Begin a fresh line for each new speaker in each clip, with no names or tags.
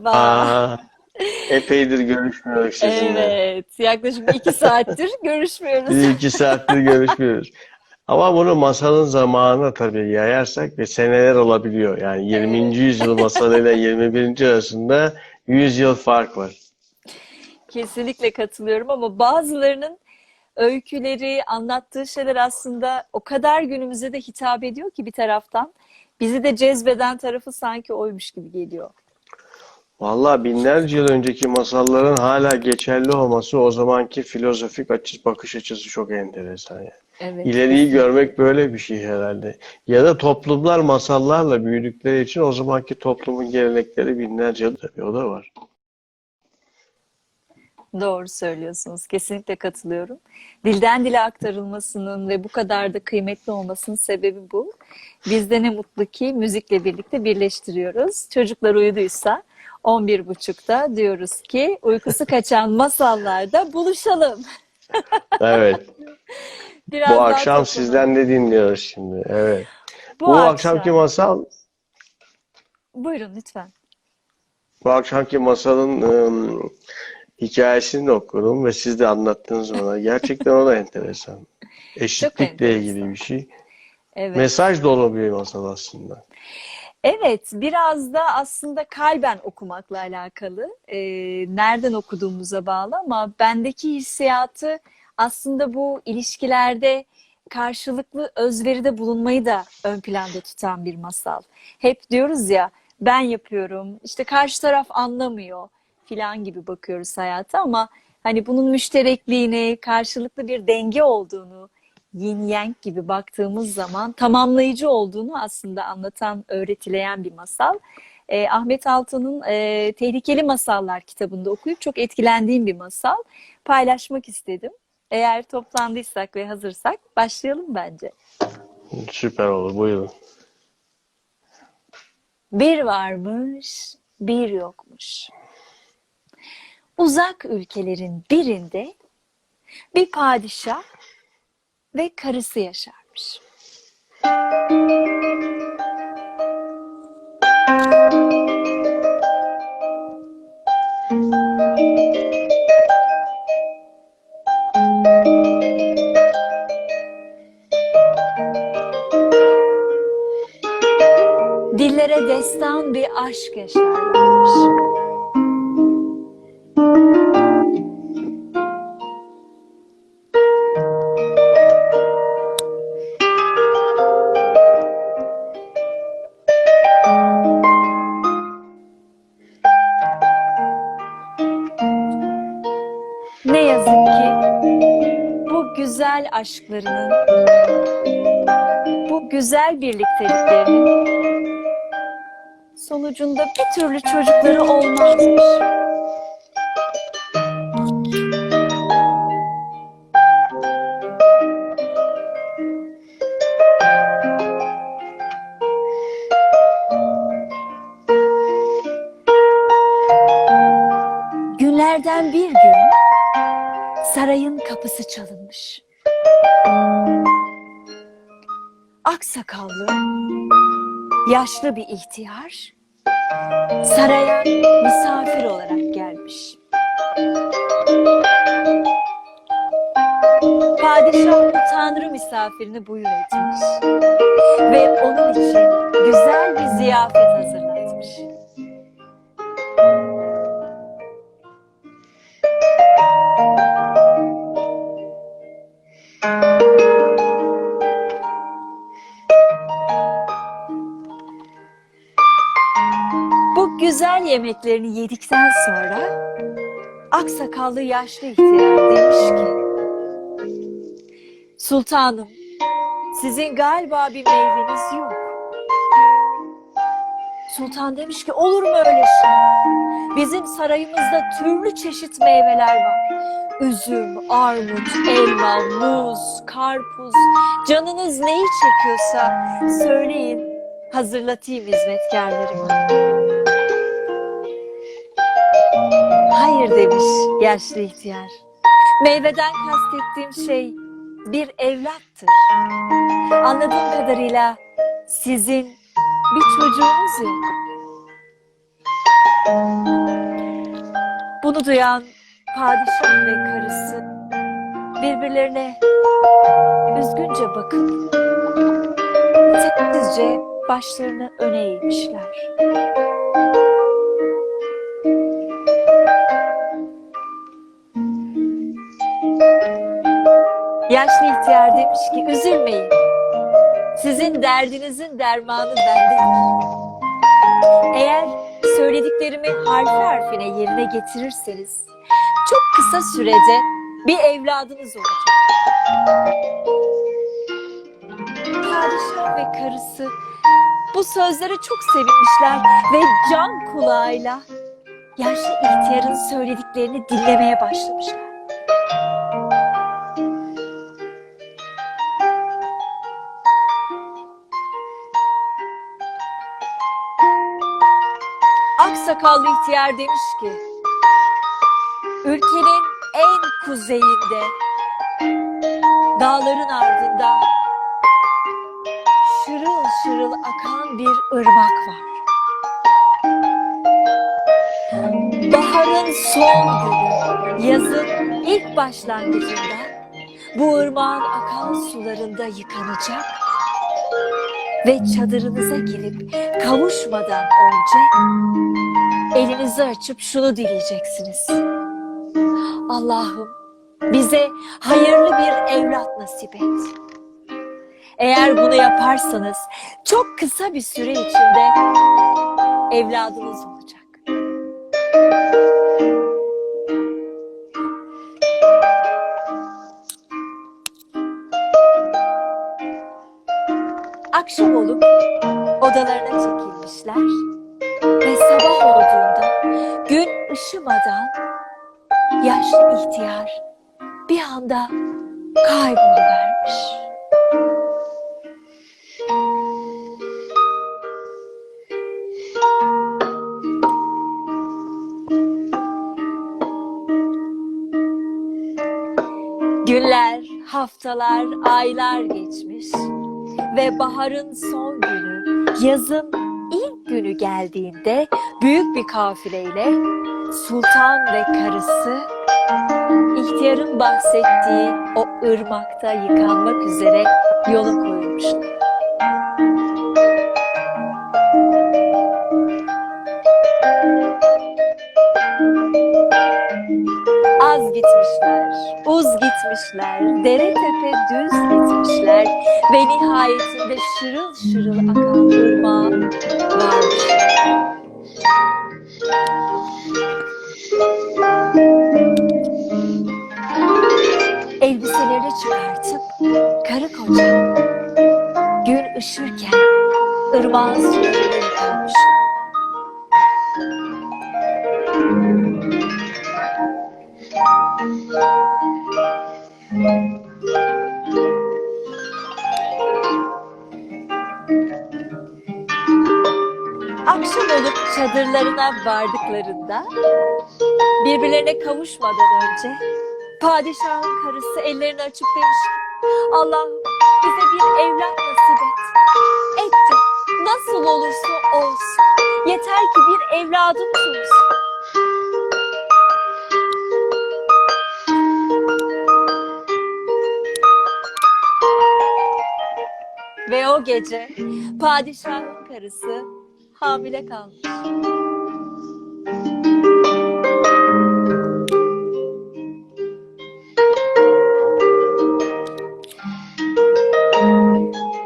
Merhaba.
Merhaba.
Epeydir görüşmüyoruz sizinle.
Evet, yaklaşık iki saattir görüşmüyoruz.
İki saattir görüşmüyoruz. Ama bunu masalın zamanına tabii yayarsak ve seneler olabiliyor. Yani 20. yüzyıl masalıyla 21. arasında 100 yıl fark var.
Kesinlikle katılıyorum ama bazılarının öyküleri, anlattığı şeyler aslında o kadar günümüze de hitap ediyor ki bir taraftan. Bizi de cezbeden tarafı sanki oymuş gibi geliyor.
Vallahi binlerce yıl önceki masalların hala geçerli olması o zamanki filozofik açı, bakış açısı çok enteresan yani.
Evet.
İleriyi görmek böyle bir şey herhalde. Ya da toplumlar masallarla büyüdükleri için o zamanki toplumun gelenekleri binlerce yıl tabii o da var.
Doğru söylüyorsunuz. Kesinlikle katılıyorum. Dilden dile aktarılmasının ve bu kadar da kıymetli olmasının sebebi bu. Biz de ne mutlu ki müzikle birlikte birleştiriyoruz. Çocuklar uyuduysa 11.30'da diyoruz ki uykusu kaçan masallarda buluşalım.
Evet.
Biraz
Bu akşam
topluma-
sizden de dinliyoruz şimdi. Evet.
Bu
Bu
akşam-
akşamki masal,
Buyurun lütfen.
bu akşamki masalın ım, hikayesini de okudum ve siz de anlattınız bana. Gerçekten o da enteresan. Eşitlikle
enteresan.
ilgili bir şey.
Evet.
Mesaj dolu bir masal aslında.
Evet, biraz da aslında kalben okumakla alakalı. Ee, nereden okuduğumuza bağlı ama bendeki hissiyatı aslında bu ilişkilerde karşılıklı özveride bulunmayı da ön planda tutan bir masal. Hep diyoruz ya ben yapıyorum, işte karşı taraf anlamıyor filan gibi bakıyoruz hayata ama hani bunun müşterekliğini, karşılıklı bir denge olduğunu, yin yang gibi baktığımız zaman tamamlayıcı olduğunu aslında anlatan, öğretileyen bir masal. Eh, Ahmet Altan'ın eh, Tehlikeli Masallar kitabında okuyup çok etkilendiğim bir masal. Paylaşmak istedim. Eğer toplandıysak ve hazırsak başlayalım bence.
Süper olur. Buyurun.
Bir varmış, bir yokmuş. Uzak ülkelerin birinde bir padişah ve karısı yaşarmış. Dillere destan bir aşk yaşarlarmış. Aşklarının, bu güzel birlikteliklerinin sonucunda bir türlü çocukları olmazmış. Günlerden bir gün sarayın kapısı çalınmış. Aksakallı, yaşlı bir ihtiyar saraya misafir olarak gelmiş. Padişah tanrı misafirini buyur etmiş ve onun için güzel bir ziyafet hazırlatmış. Güzel yemeklerini yedikten sonra aksakallı yaşlı ihtiyar demiş ki Sultanım sizin galiba bir meyveniz yok. Sultan demiş ki olur mu öyle şey? Bizim sarayımızda türlü çeşit meyveler var. Üzüm, armut, elma, muz, karpuz. Canınız neyi çekiyorsa söyleyin hazırlatayım hizmetkarlarıma. Hayır demiş yaşlı ihtiyar. Meyveden kastettiğim şey bir evlattır. Anladığım kadarıyla sizin bir çocuğunuz yok. Bunu duyan padişah ve karısı birbirlerine üzgünce bakıp sessizce başlarını öne eğmişler. Yaşlı ihtiyar demiş ki üzülmeyin. Sizin derdinizin dermanı bendedir. Eğer söylediklerimi harfi harfine yerine getirirseniz çok kısa sürede bir evladınız olacak. Padişah ve karısı bu sözlere çok sevinmişler ve can kulağıyla yaşlı ihtiyarın söylediklerini dinlemeye başlamışlar. Aksakallı ihtiyar demiş ki, ülkenin en kuzeyinde, dağların ardında şırıl şırıl akan bir ırmak var. Baharın son günü, yazın ilk başlangıcında bu ırmağın akan sularında yıkanacak ve çadırınıza gelip kavuşmadan önce elinizi açıp şunu dileyeceksiniz. Allah'ım bize hayırlı bir evlat nasip et. Eğer bunu yaparsanız çok kısa bir süre içinde evladınız olacak. Akşam olup odalarına çekilmişler ve sabah olduğunda gün ışımadan yaşlı ihtiyar bir anda kayboluvermiş. Günler, haftalar, aylar geçmiş ve baharın son günü, yazın günü geldiğinde büyük bir kafileyle sultan ve karısı ihtiyarın bahsettiği o ırmakta yıkanmak üzere yola koyulmuşlar. Az gitmişler, uz gitmişler, dere tepe düz gitmişler ve nihayetinde şırıl şırıl akan 吗？吗 çadırlarına vardıklarında birbirlerine kavuşmadan önce padişahın karısı ellerini açıp demiş Allah'ım bize bir evlat nasip et. Et nasıl olursa olsun. Yeter ki bir evladımız olsun. Ve o gece padişahın karısı hamile kalmış.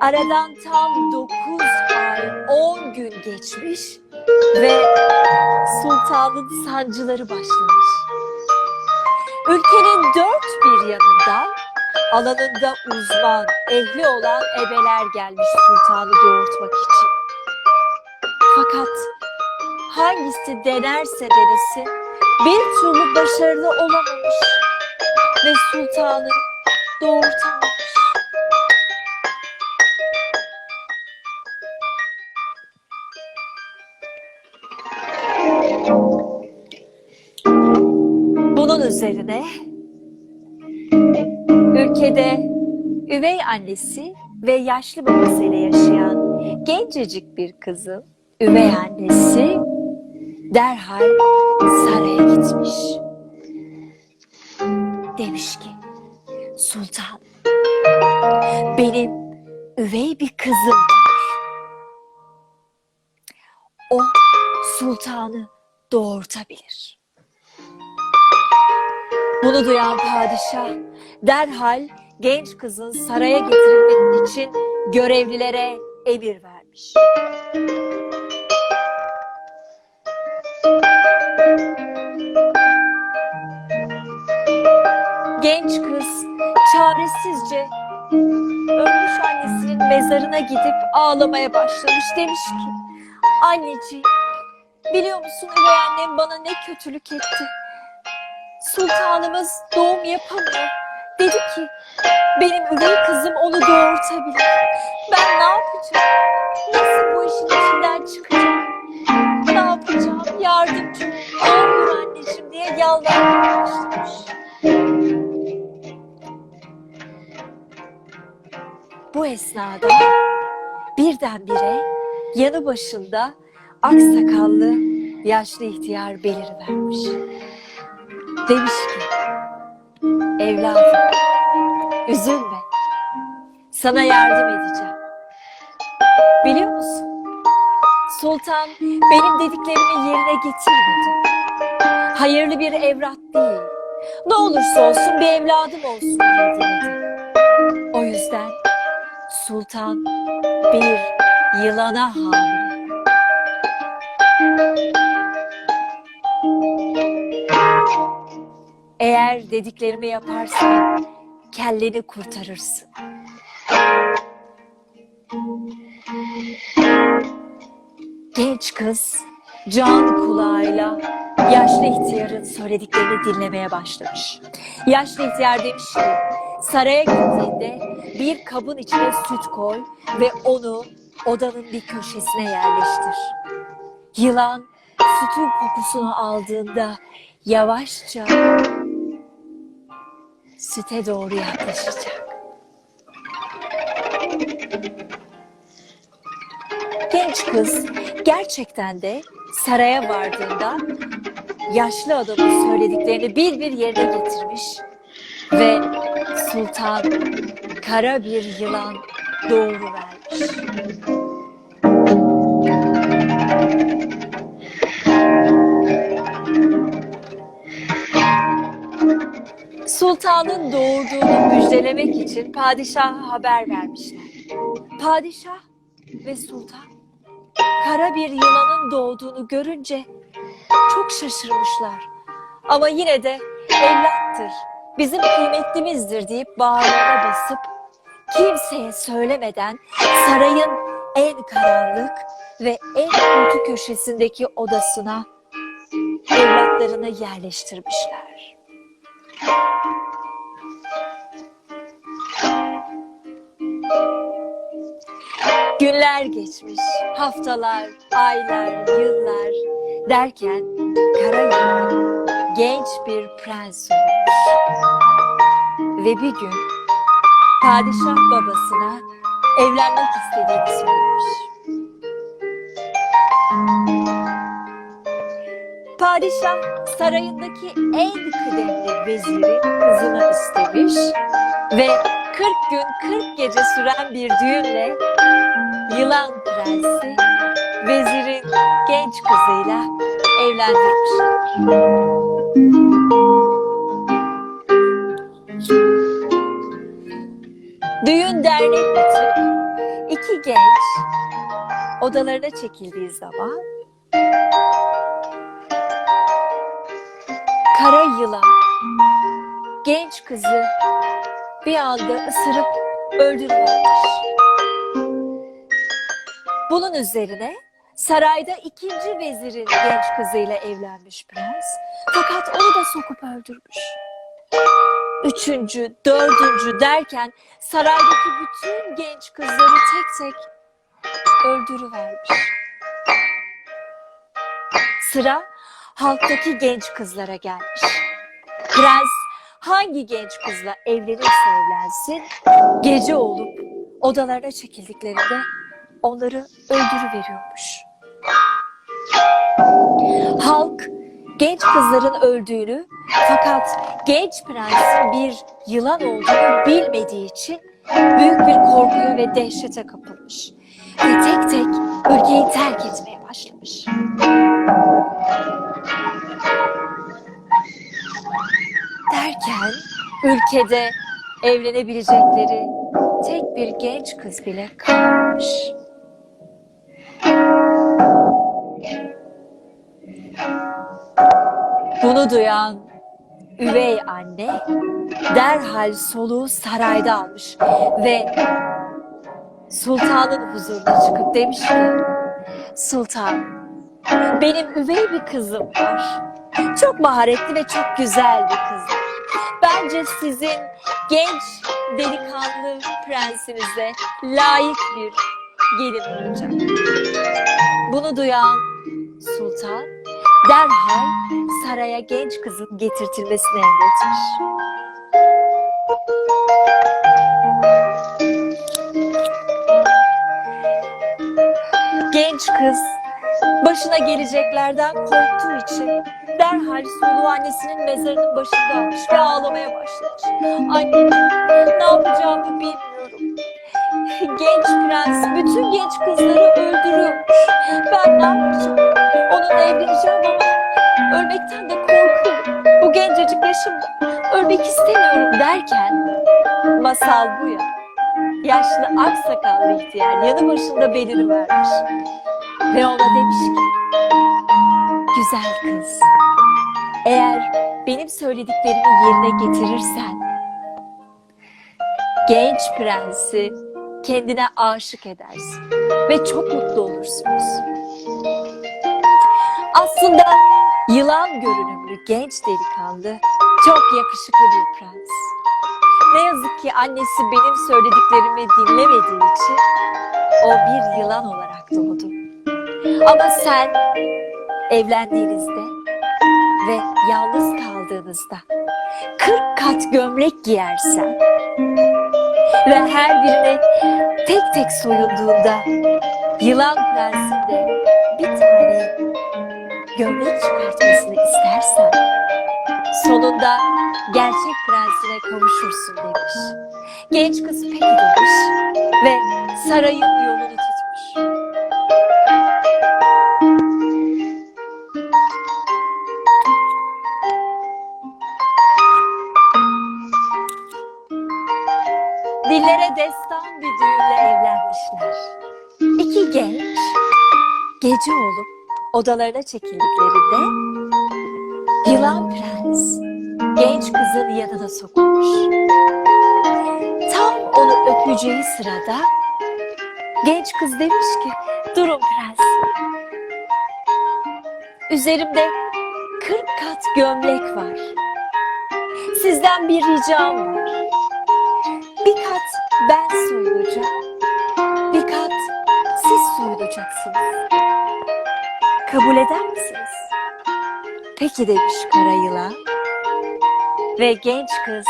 Aradan tam 9 ay 10 gün geçmiş ve sultanın sancıları başlamış. Ülkenin dört bir yanından alanında uzman, ehli olan ebeler gelmiş sultanı doğurtmak için. Fakat hangisi denerse denesin bir türlü başarılı olamamış ve sultanı doğurtamamış. Bunun üzerine ülkede üvey annesi ve yaşlı babasıyla yaşayan gencecik bir kızın üvey annesi derhal saraya gitmiş. Demiş ki, Sultan, benim üvey bir kızım var. O sultanı doğurtabilir. Bunu duyan padişah derhal genç kızın saraya getirilmek için görevlilere emir vermiş. Genç kız çaresizce ölmüş annesinin mezarına gidip ağlamaya başlamış. Demiş ki, anneciğim biliyor musun üvey annem bana ne kötülük etti. Sultanımız doğum yapamıyor. Dedi ki benim üvey kızım onu doğurtabilir. Ben birdenbire yanı başında aksakallı yaşlı ihtiyar belirivermiş. Demiş ki, evladım üzülme, sana yardım edeceğim. Biliyor musun? Sultan benim dediklerimi yerine getirmedi. Hayırlı bir evlat değil. Ne olursa olsun bir evladım olsun diledi. O yüzden Sultan bir yılana hamile. Eğer dediklerimi yaparsan kelleni kurtarırsın. Genç kız can kulağıyla yaşlı ihtiyarın söylediklerini dinlemeye başlamış. Yaşlı ihtiyar demiş ki saraya gittiğinde bir kabın içine süt koy ve onu odanın bir köşesine yerleştir. Yılan sütün kokusunu aldığında yavaşça süte doğru yaklaşacak. Genç kız gerçekten de saraya vardığında yaşlı adamın söylediklerini bir bir yerine getirmiş ve sultan kara bir yılan doğuruvermiş. Sultanın doğurduğunu müjdelemek için padişaha haber vermişler. Padişah ve sultan kara bir yılanın doğduğunu görünce çok şaşırmışlar. Ama yine de evlattır, bizim kıymetlimizdir deyip bağrına basıp kimseye söylemeden sarayın en karanlık ve en kötü köşesindeki odasına evlatlarını yerleştirmişler. Günler geçmiş, haftalar, aylar, yıllar derken kara yılan genç bir prens olmuş. Ve bir gün padişah babasına evlenmek istediğini söylemiş. Padişah sarayındaki en kıdemli vezirin kızını istemiş ve 40 gün 40 gece süren bir düğünle Yılan Prensi vezirin genç kızıyla evlendirmişler. Dernek bitip iki genç odalarına çekildiği zaman kara yılan genç kızı bir anda ısırıp öldürüvermiş. Bunun üzerine sarayda ikinci vezirin genç kızıyla evlenmiş prens. Fakat onu da sokup öldürmüş. Üçüncü, dördüncü derken saraydaki bütün genç kızları tek tek öldürüvermiş. Sıra halktaki genç kızlara gelmiş. Prens hangi genç kızla evlenirse evlensin gece olup odalarına çekildiklerinde onları öldürüveriyormuş. Halk genç kızların öldüğünü fakat genç prensin bir yılan olduğunu bilmediği için büyük bir korkuya ve dehşete kapılmış. Ve tek tek ülkeyi terk etmeye başlamış. Derken ülkede evlenebilecekleri tek bir genç kız bile kalmamış. Bunu duyan üvey anne derhal soluğu sarayda almış ve sultanın huzuruna çıkıp demiş ki Sultan benim üvey bir kızım var. Çok maharetli ve çok güzel bir kız. Bence sizin genç delikanlı prensinize layık bir gelin olacak. Bunu duyan sultan derhal saraya genç kızın getirtilmesini emretmiş. Genç kız başına geleceklerden korktuğu için derhal soluğu annesinin mezarının başında almış ve ağlamaya başlamış. Anneciğim ne yapacağımı bilmiyorum. Genç prens bütün genç kızları öldürüyormuş. Ben ne yapacağım? Onunla evleneceğim ama ölmekten de korkuyorum. Bu gencecik yaşımda ölmek istemiyorum derken masal bu ya. Yaşlı aksakallı ihtiyar yanı başında belini vermiş. Ve ona demiş ki Güzel kız eğer benim söylediklerimi yerine getirirsen genç prensi kendine aşık edersin ve çok mutlu olursunuz. Aslında yılan görünümlü genç delikanlı çok yakışıklı bir prens. Ne yazık ki annesi benim söylediklerimi dinlemediği için o bir yılan olarak doğdu. Ama sen evlendiğinizde ve yalnız kaldığınızda 40 kat gömlek giyersen ve her birine tek tek soyulduğunda yılan prensin de gömlek çıkartmasını istersen sonunda gerçek prensine kavuşursun demiş. Genç kız peki demiş ve sarayın yolunu tutmuş. Dillere destan bir düğünle evlenmişler. İki genç gece olup odalarına çekildiklerinde yılan prens genç kızın yanına sokulmuş. Tam onu öpeceği sırada genç kız demiş ki durun prens. Üzerimde 40 kat gömlek var. Sizden bir ricam var. Bir kat ben soyulacağım. Bir kat siz soyulacaksınız. Kabul eder misiniz? Peki demiş kara yılan. Ve genç kız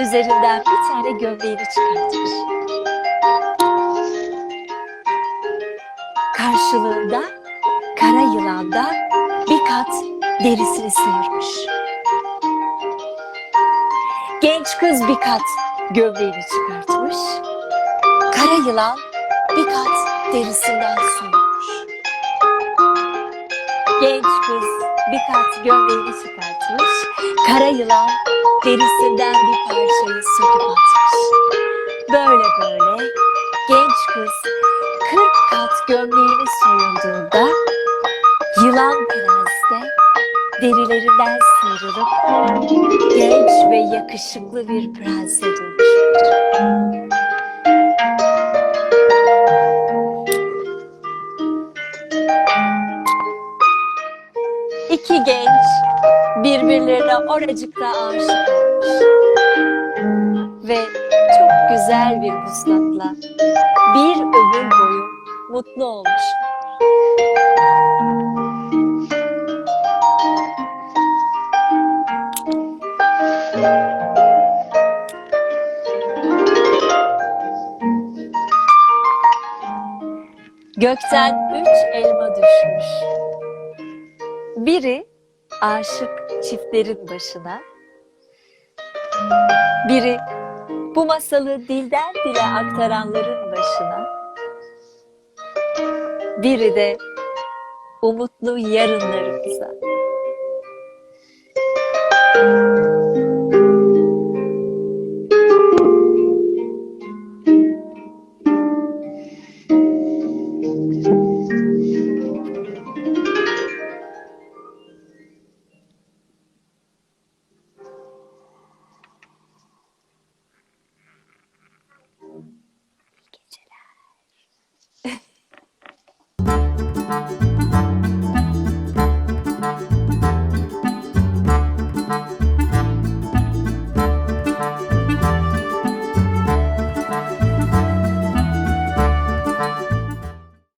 üzerinden bir tane gömleğini çıkartmış. Karşılığında kara yılan da bir kat derisini sıyırmış. Genç kız bir kat gömleğini çıkartmış. Kara yılan bir kat derisinden soyulmuş. Genç kız bir kat gömleğini çıkartmış. Kara yılan derisinden bir parçayı söküp atmış. Böyle böyle genç kız 40 kat gömleğini soyulduğunda yılan prens de derilerinden sıyrılıp genç ve yakışıklı bir prense dönüşmüş. Oracıkta aşık. Ve çok güzel bir vuslatla bir ömür boyu mutlu olmuş. Gökten üç elma düşmüş. Biri aşık çiftlerin başına, biri bu masalı dilden dile aktaranların başına, biri de umutlu yarınlarımıza.